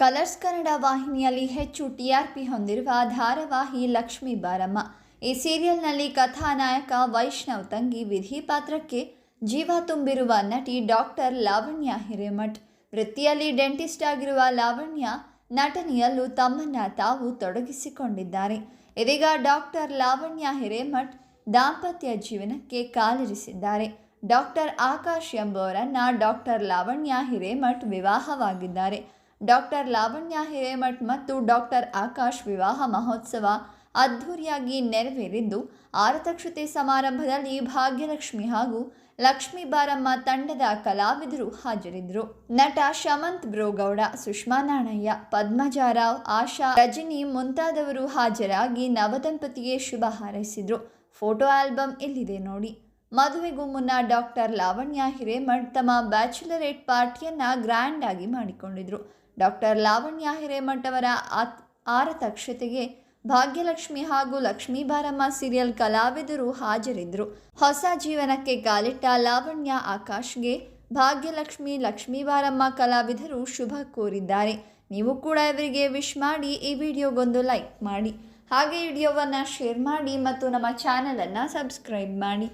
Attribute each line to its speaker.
Speaker 1: Colours Kannada ವಾಹಿನಿಯಲ್ಲಿ ಹೆಚ್ಚು TRP ಹೊಂದಿರುವ ಧಾರಾವಾಹಿ ಲಕ್ಷ್ಮೀ ಬಾರಮ್ಮ. ಈ ಸೀರಿಯಲ್ನಲ್ಲಿ ಕಥಾನಾಯಕ ವೈಷ್ಣವ್ ತಂಗಿ ವಿಧಿ ಪಾತ್ರಕ್ಕೆ ಜೀವ ತುಂಬಿರುವ ನಟಿ ಡಾಕ್ಟರ್ ಲಾವಣ್ಯ ಹಿರೇಮಠ್. ವೃತ್ತಿಯಲ್ಲಿ ಡೆಂಟಿಸ್ಟ್ ಆಗಿರುವ ಲಾವಣ್ಯ ನಟನೆಯಲ್ಲೂ ತಮ್ಮನ್ನ ತಾವು ತೊಡಗಿಸಿಕೊಂಡಿದ್ದಾರೆ. ಇದೀಗ ಡಾಕ್ಟರ್ ಲಾವಣ್ಯ ಹಿರೇಮಠ್ ದಾಂಪತ್ಯ ಜೀವನಕ್ಕೆ ಕಾಲಿರಿಸಿದ್ದಾರೆ. ಡಾಕ್ಟರ್ ಆಕಾಶ್ ಎಂಬುವರನ್ನ ಡಾಕ್ಟರ್ ಲಾವಣ್ಯ ಹಿರೇಮಠ್ ವಿವಾಹವಾಗಿದ್ದಾರೆ. ಡಾಕ್ಟರ್ ಲಾವಣ್ಯ ಹಿರೇಮಠ್ ಮತ್ತು ಡಾಕ್ಟರ್ ಆಕಾಶ್ ವಿವಾಹ ಮಹೋತ್ಸವ ಅದ್ಧೂರಿಯಾಗಿ ನೆರವೇರಿದ್ದು, ಆರತಕ್ಷತೆ ಸಮಾರಂಭದಲ್ಲಿ ಭಾಗ್ಯಲಕ್ಷ್ಮಿ ಹಾಗೂ ಲಕ್ಷ್ಮೀ ಬಾರಮ್ಮ ತಂಡದ ಕಲಾವಿದರು ಹಾಜರಿದ್ದರು. ನಟ ಶಮಂತ್ ಬ್ರೋಗೌಡ, ಸುಷ್ಮಾ ನಾಣಯ್ಯ ಪದ್ಮಜಾರಾವ್ ಆಶಾ, ರಜಿನಿ ಮುಂತಾದವರು ಹಾಜರಾಗಿ ನವದಂಪತಿಗೆ ಶುಭ ಹಾರೈಸಿದರು. ಫೋಟೋ ಆಲ್ಬಮ್ ಇಲ್ಲಿದೆ ನೋಡಿ. ಮದುವೆಗೂ ಮುನ್ನ ಡಾಕ್ಟರ್ ಲಾವಣ್ಯ ಹಿರೇಮಠ್ ತಮ್ಮ ಬ್ಯಾಚುಲರೇಟ್ ಪಾರ್ಟಿಯನ್ನು ಗ್ರ್ಯಾಂಡ್ ಆಗಿ ಮಾಡಿಕೊಂಡಿದ್ರು. ಡಾಕ್ಟರ್ ಲಾವಣ್ಯ ಹಿರೇಮಠವರ ಆತ್ ಆರತಕ್ಷತೆಗೆ ಭಾಗ್ಯಲಕ್ಷ್ಮಿ ಹಾಗೂ ಲಕ್ಷ್ಮೀ ಬಾರಮ್ಮ ಸೀರಿಯಲ್ ಕಲಾವಿದರು ಹಾಜರಿದ್ದರು. ಹೊಸ ಜೀವನಕ್ಕೆ ಕಾಲಿಟ್ಟ ಲಾವಣ್ಯ ಆಕಾಶ್ಗೆ ಭಾಗ್ಯಲಕ್ಷ್ಮಿ, ಲಕ್ಷ್ಮೀ ಬಾರಮ್ಮ ಕಲಾವಿದರು ಶುಭ ಕೋರಿದ್ದಾರೆ. ನೀವು ಕೂಡ ಇವರಿಗೆ ವಿಶ್ ಮಾಡಿ ಈ ವಿಡಿಯೋಗೊಂದು ಲೈಕ್ ಮಾಡಿ. ಹಾಗೆ ವಿಡಿಯೋವನ್ನು ಶೇರ್ ಮಾಡಿ ಮತ್ತು ನಮ್ಮ ಚಾನಲನ್ನು ಸಬ್ಸ್ಕ್ರೈಬ್ ಮಾಡಿ.